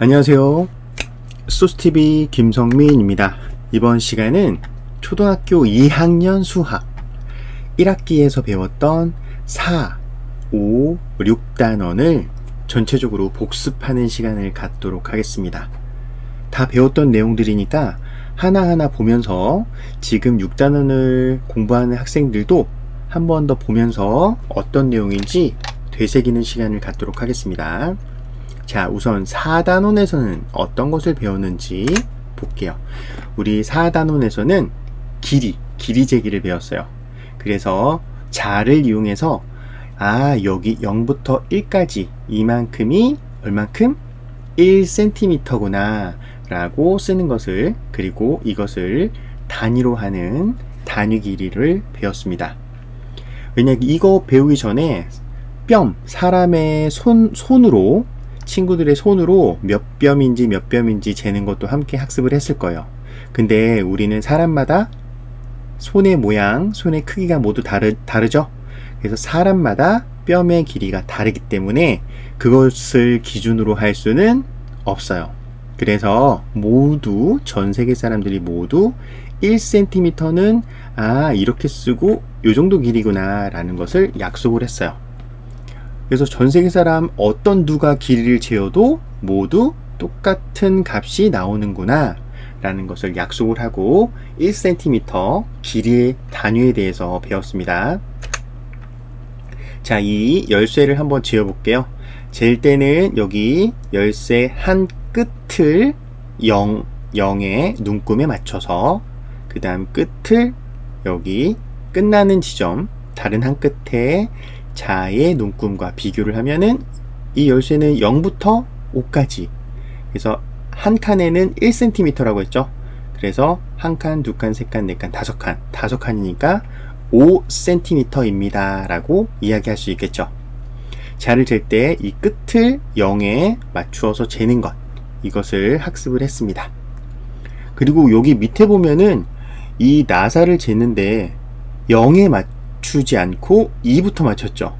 안녕하세요. 소스TV 김성민입니다. 이번 시간은 초등학교 2학년 수학 1학기에서 배웠던 4, 5, 6단원을 전체적으로 복습하는 시간을 갖도록 하겠습니다. 다 배웠던 내용들이니까 하나하나 보면서 지금 6단원을 공부하는 학생들도 한 번 더 보면서 어떤 내용인지 되새기는 시간을 갖도록 하겠습니다. 자, 우선 4단원에서는 어떤 것을 배웠는지 볼게요. 우리 4단원에서는 길이, 길이 재기를 배웠어요. 그래서 자를 이용해서 아, 여기 0부터 1까지 이만큼이 얼만큼? 1cm구나 라고 쓰는 것을 그리고 이것을 단위로 하는 단위 길이를 배웠습니다. 왜냐 이거 배우기 전에 뼘 사람의 손 손으로 친구들의 손으로 몇 뼘인지 몇 뼘인지 재는 것도 함께 학습을 했을 거예요. 근데 우리는 사람마다 손의 모양, 손의 크기가 모두 다르, 다르죠? 그래서 사람마다 뼘의 길이가 다르기 때문에 그것을 기준으로 할 수는 없어요. 그래서 모두, 전 세계 사람들이 모두 1cm는 아, 이렇게 쓰고 요 정도 길이구나 라는 것을 약속을 했어요. 그래서 전 세계 사람 어떤 누가 길이를 재어도 모두 똑같은 값이 나오는구나 라는 것을 약속을 하고 1cm 길이의 단위에 대해서 배웠습니다. 자, 이 열쇠를 한번 지어 볼게요. 잴 때는 여기 열쇠 한 끝을 0, 0의 눈금에 맞춰서 그 다음 끝을 여기 끝나는 지점 다른 한 끝에 자의 눈금과 비교를 하면은 이 열쇠는 0부터 5까지. 그래서 한 칸에는 1cm라고 했죠. 그래서 한 칸, 두 칸, 세 칸, 네 칸, 다섯 칸. 다섯 칸이니까 5cm입니다. 라고 이야기할 수 있겠죠. 자를 잴 때 이 끝을 0에 맞추어서 재는 것. 이것을 학습을 했습니다. 그리고 여기 밑에 보면은 이 나사를 재는데 0에 맞 추지 않고 2부터 맞췄죠.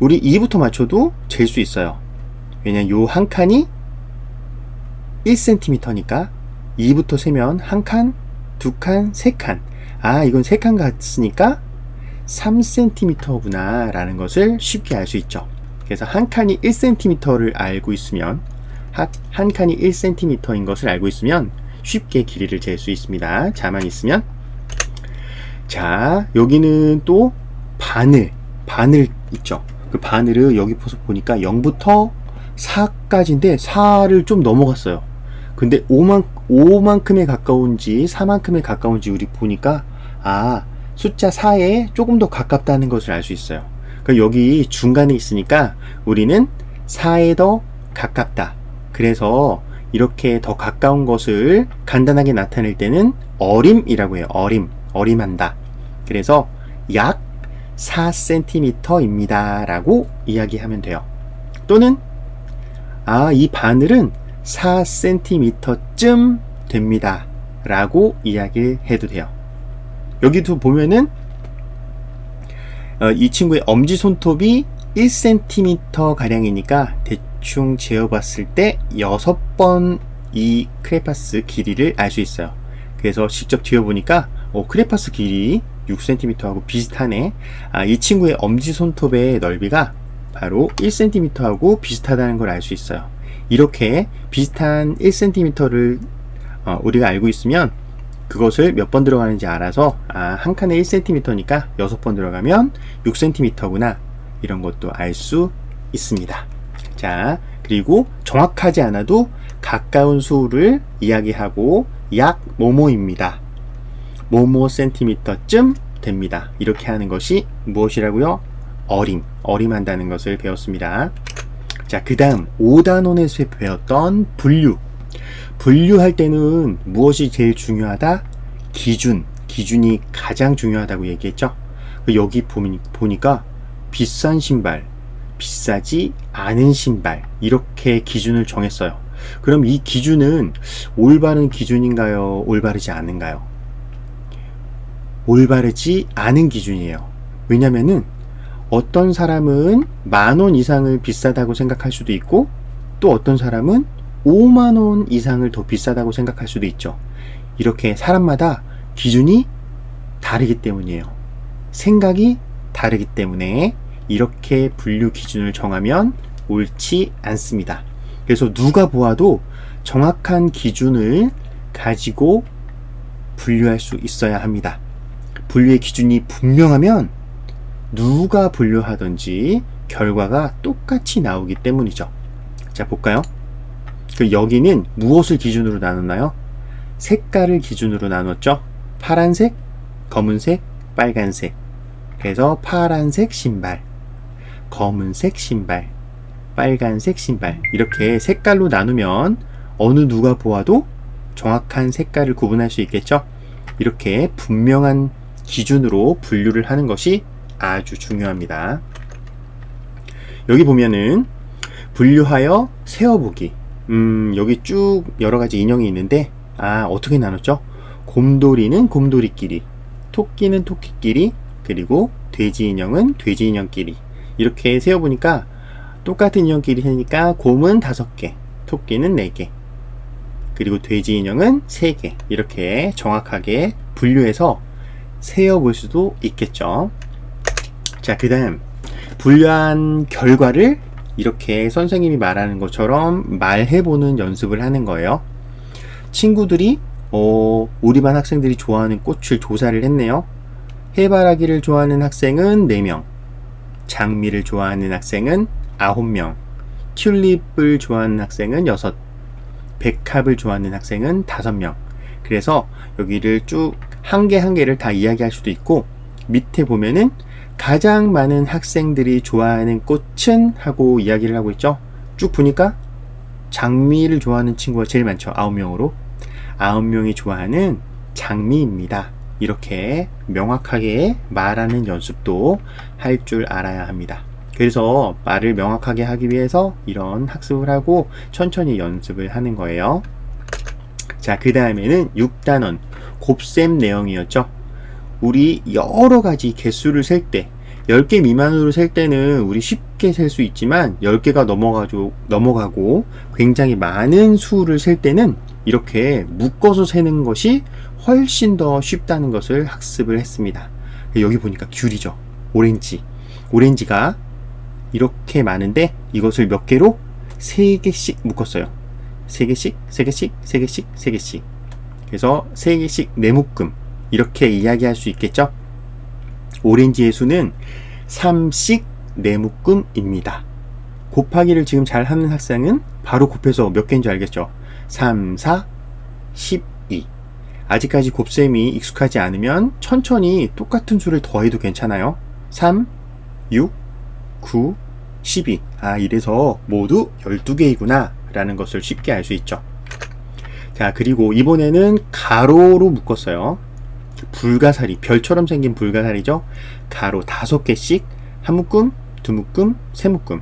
우리 2부터 맞춰도 잴 수 있어요. 왜냐면 요 한 칸이 1cm니까 2부터 세면 한 칸, 두 칸, 세 칸. 아, 이건 세 칸 같으니까 3cm구나 라는 것을 쉽게 알 수 있죠. 그래서 한 칸이 1cm를 알고 있으면 한 칸이 1cm인 것을 알고 있으면 쉽게 길이를 잴 수 있습니다. 자만 있으면 자 여기는 또 바늘 바늘 있죠. 그 바늘을 여기 보니까 0부터 4까지인데 4를 좀 넘어갔어요. 근데 5만 5만큼에 가까운지 4만큼에 가까운지 우리 보니까 아 숫자 4에 조금 더 가깝다는 것을 알 수 있어요. 그러니까 여기 중간에 있으니까 우리는 4에 더 가깝다. 그래서 이렇게 더 가까운 것을 간단하게 나타낼 때는 어림이라고 해요. 어림, 어림한다. 그래서 약 4cm입니다. 라고 이야기하면 돼요. 또는 아, 이 바늘은 4cm쯤 됩니다. 라고 이야기를 해도 돼요. 여기도 보면은 어, 이 친구의 엄지 손톱이 1cm 가량이니까 대충 재어봤을 때 6번 이 크레파스 길이를 알 수 있어요. 그래서 직접 재어보니까 어, 크레파스 길이 6cm하고 비슷하네. 아, 이 친구의 엄지손톱의 넓이가 바로 1cm하고 비슷하다는 걸 알 수 있어요. 이렇게 비슷한 1cm를 어, 우리가 알고 있으면 그것을 몇 번 들어가는지 알아서 아, 한 칸에 1cm니까 6번 들어가면 6cm구나 이런 것도 알 수 있습니다. 자, 그리고 정확하지 않아도 가까운 수를 이야기하고 약 뭐뭐입니다. 뭐뭐 센티미터쯤 됩니다. 이렇게 하는 것이 무엇이라고요? 어림, 어림한다는 것을 배웠습니다. 자, 그 다음 5단원에서 배웠던 분류. 분류할 때는 무엇이 제일 중요하다? 기준, 기준이 가장 중요하다고 얘기했죠. 여기 보니까 비싼 신발, 비싸지 않은 신발 이렇게 기준을 정했어요. 그럼 이 기준은 올바른 기준인가요? 올바르지 않은가요? 올바르지 않은 기준이에요. 왜냐면은 어떤 사람은 만 원 이상을 비싸다고 생각할 수도 있고 또 어떤 사람은 5만 원 이상을 더 비싸다고 생각할 수도 있죠. 이렇게 사람마다 기준이 다르기 때문이에요. 생각이 다르기 때문에 이렇게 분류 기준을 정하면 옳지 않습니다. 그래서 누가 보아도 정확한 기준을 가지고 분류할 수 있어야 합니다. 분류의 기준이 분명하면 누가 분류하든지 결과가 똑같이 나오기 때문이죠. 자, 볼까요? 그 여기는 무엇을 기준으로 나눴나요? 색깔을 기준으로 나눴죠. 파란색, 검은색, 빨간색. 그래서 파란색 신발, 검은색 신발, 빨간색 신발. 이렇게 색깔로 나누면 어느 누가 보아도 정확한 색깔을 구분할 수 있겠죠? 이렇게 분명한 기준으로 분류를 하는 것이 아주 중요합니다. 여기 보면은 분류하여 세어보기. 음, 여기 쭉 여러 가지 인형이 있는데, 아, 어떻게 나눴죠? 곰돌이는 곰돌이끼리, 토끼는 토끼끼리, 그리고 돼지 인형은 돼지 인형끼리. 이렇게 세어보니까 똑같은 인형끼리 세니까 곰은 다섯 개, 토끼는 네 개, 그리고 돼지 인형은 세 개. 이렇게 정확하게 분류해서 세어볼 수도 있겠죠. 자, 그 다음, 분류한 결과를 이렇게 선생님이 말하는 것처럼 말해보는 연습을 하는 거예요. 친구들이, 어, 우리 반 학생들이 좋아하는 꽃을 조사를 했네요. 해바라기를 좋아하는 학생은 4명, 장미를 좋아하는 학생은 9명, 튤립을 좋아하는 학생은 6, 백합을 좋아하는 학생은 5명. 그래서 여기를 쭉 한개한 개를 다 이야기할 수도 있고, 밑에 보면은 가장 많은 학생들이 좋아하는 꽃은 하고 이야기를 하고 있죠. 쭉 보니까 장미를 좋아하는 친구가 제일 많죠. 9명으로. 9명이 좋아하는 장미입니다. 이렇게 명확하게 말하는 연습도 할 줄 알아야 합니다. 그래서 말을 명확하게 하기 위해서 이런 학습을 하고 천천히 연습을 하는 거예요. 자, 그 다음에는 6단원 곱셈 내용이었죠. 우리 여러 가지 개수를 셀 때, 10개 미만으로 셀 때는 우리 쉽게 셀 수 있지만 10개가 넘어가고, 넘어가고 굉장히 많은 수를 셀 때는 이렇게 묶어서 세는 것이 훨씬 더 쉽다는 것을 학습을 했습니다. 여기 보니까 귤이죠. 오렌지. 오렌지가 이렇게 많은데 이것을 몇 개로? 3개씩 묶었어요. 3개씩, 3개씩, 3개씩, 3개씩. 그래서 3개씩 4묶음. 이렇게 이야기할 수 있겠죠? 오렌지의 수는 3씩 4묶음입니다. 곱하기를 지금 잘 하는 학생은 바로 곱해서 몇 개인 줄 알겠죠? 3, 4, 12. 아직까지 곱셈이 익숙하지 않으면 천천히 똑같은 수를 더해도 괜찮아요. 3, 6, 9, 12. 아, 이래서 모두 12개이구나. 라는 것을 쉽게 알 수 있죠. 자, 그리고 이번에는 가로로 묶었어요. 불가사리, 별처럼 생긴 불가사리죠. 가로 5개씩, 한 묶음, 두 묶음, 세 묶음.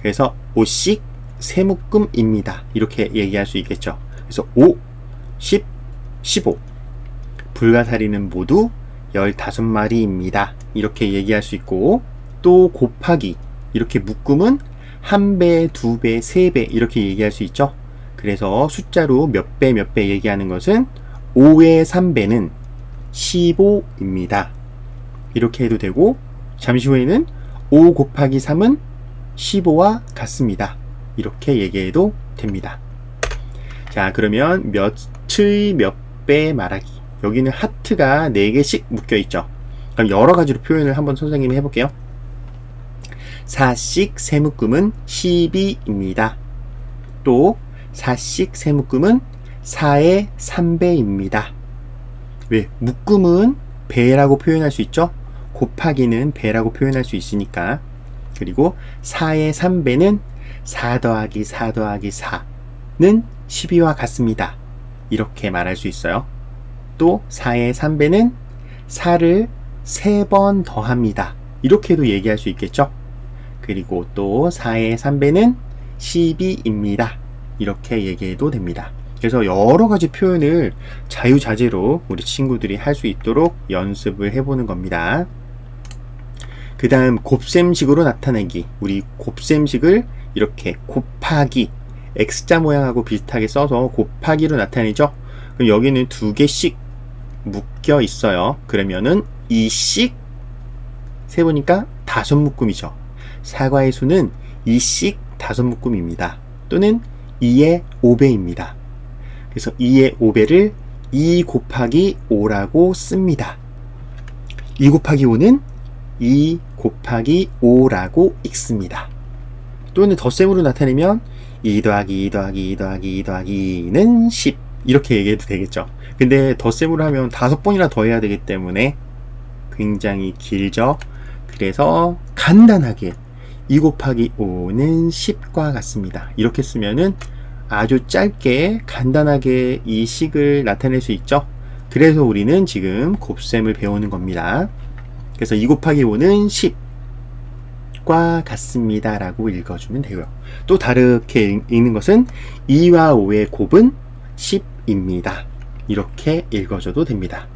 그래서 5씩 세 묶음입니다. 이렇게 얘기할 수 있겠죠. 그래서 5, 10, 15. 불가사리는 모두 15마리입니다. 이렇게 얘기할 수 있고, 또 곱하기 이렇게 묶음은 한 배, 두 배, 세 배 이렇게 얘기할 수 있죠. 그래서 숫자로 몇 배, 몇 배 얘기하는 것은 5의 3배는 15입니다. 이렇게 해도 되고 잠시 후에는 5 곱하기 3은 15와 같습니다. 이렇게 얘기해도 됩니다. 자, 그러면 몇의 몇 배 말하기. 여기는 하트가 4개씩 묶여 있죠. 그럼 여러 가지로 표현을 한번 선생님이 해볼게요. 4씩 세묶음은 12입니다. 또 4씩 세묶음은 4의 3배입니다. 왜? 묶음은 배라고 표현할 수 있죠? 곱하기는 배라고 표현할 수 있으니까. 그리고 4의 3배는 4 더하기 4 더하기 4는 12와 같습니다. 이렇게 말할 수 있어요. 또 4의 3배는 4를 3번 더합니다. 이렇게도 얘기할 수 있겠죠? 그리고 또 4의 3배는 12입니다. 이렇게 얘기해도 됩니다. 그래서 여러 가지 표현을 자유자재로 우리 친구들이 할 수 있도록 연습을 해보는 겁니다. 그 다음 곱셈식으로 나타내기. 우리 곱셈식을 이렇게 곱하기, X자 모양하고 비슷하게 써서 곱하기로 나타내죠. 그럼 여기는 두 개씩 묶여 있어요. 그러면은 2씩 세보니까 다섯 묶음이죠. 사과의 수는 2씩 다섯 묶음입니다. 또는 2의 5배입니다. 그래서 2의 5배를 2 곱하기 5라고 씁니다. 2 곱하기 5는 2 곱하기 5라고 읽습니다. 또는 덧셈으로 나타내면 2 더하기 2 더하기 2 더하기 2 더하기는 10 이렇게 얘기해도 되겠죠. 근데 덧셈으로 하면 다섯 번이나 더 해야 되기 때문에 굉장히 길죠. 그래서 간단하게 2 곱하기 5는 10과 같습니다. 이렇게 쓰면은 아주 짧게 간단하게 이 식을 나타낼 수 있죠. 그래서 우리는 지금 곱셈을 배우는 겁니다. 그래서 2 곱하기 5는 10과 같습니다. 라고 읽어주면 되고요. 또 다르게 읽는 것은 2와 5의 곱은 10입니다. 이렇게 읽어줘도 됩니다.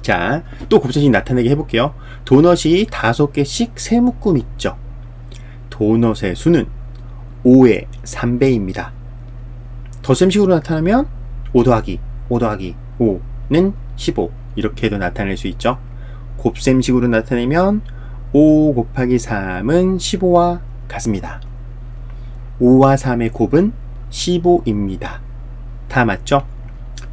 자, 또 곱셈식 나타내게 해볼게요. 도넛이 5개씩 세 묶음 있죠. 도넛의 수는 5의 3배입니다. 덧셈식으로 나타나면 5 더하기 5 더하기 5는 15 이렇게도 나타낼 수 있죠. 곱셈식으로 나타내면 5 곱하기 3은 15와 같습니다. 5와 3의 곱은 15입니다. 다 맞죠?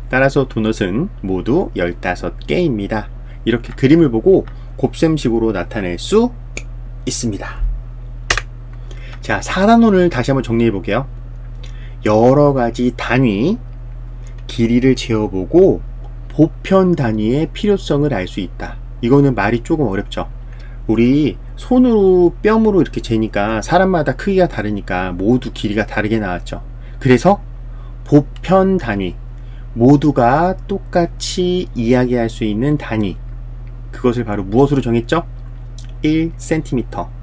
따라서 도넛은 모두 15개입니다. 이렇게 그림을 보고 곱셈식으로 나타낼 수 있습니다. 자, 4단원을 다시 한번 정리해 볼게요. 여러 가지 단위, 길이를 재어보고 보편 단위의 필요성을 알 수 있다. 이거는 말이 조금 어렵죠. 우리 손으로 뼘으로 이렇게 재니까 사람마다 크기가 다르니까 모두 길이가 다르게 나왔죠. 그래서 보편 단위, 모두가 똑같이 이야기할 수 있는 단위, 그것을 바로 무엇으로 정했죠? 1cm.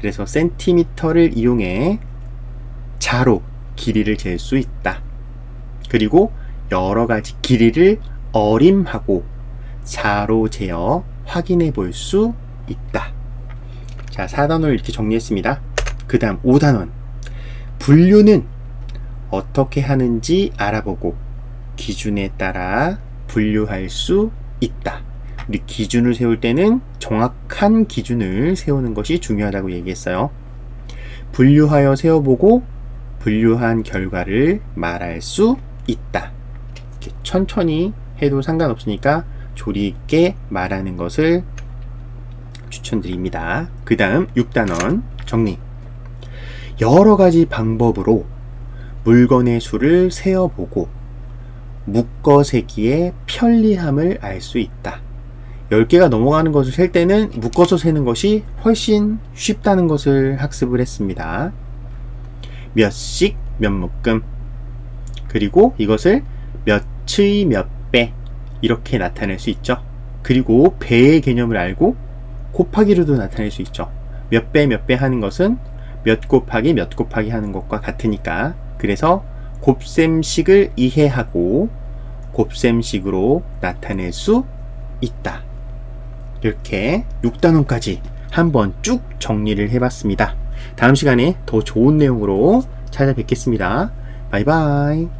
그래서 센티미터를 이용해 자로 길이를 잴 수 있다. 그리고 여러 가지 길이를 어림하고 자로 재어 확인해 볼 수 있다. 자, 4단원을 이렇게 정리했습니다. 그 다음 5단원. 분류는 어떻게 하는지 알아보고 기준에 따라 분류할 수 있다. 우리 기준을 세울 때는 정확한 기준을 세우는 것이 중요하다고 얘기했어요. 분류하여 세워보고 분류한 결과를 말할 수 있다. 이렇게 천천히 해도 상관없으니까 조리 있게 말하는 것을 추천드립니다. 그 다음 6단원 정리. 여러 가지 방법으로 물건의 수를 세어보고 묶어 세기의 편리함을 알 수 있다. 10개가 넘어가는 것을 셀 때는 묶어서 세는 것이 훨씬 쉽다는 것을 학습을 했습니다. 몇씩 몇 묶음 그리고 이것을 몇의 몇 배 이렇게 나타낼 수 있죠. 그리고 배의 개념을 알고 곱하기로도 나타낼 수 있죠. 몇 배 몇 배 하는 것은 몇 곱하기 몇 곱하기 하는 것과 같으니까 그래서 곱셈식을 이해하고 곱셈식으로 나타낼 수 있다. 이렇게 6단원까지 한번 쭉 정리를 해봤습니다. 다음 시간에 더 좋은 내용으로 찾아뵙겠습니다. 바이바이.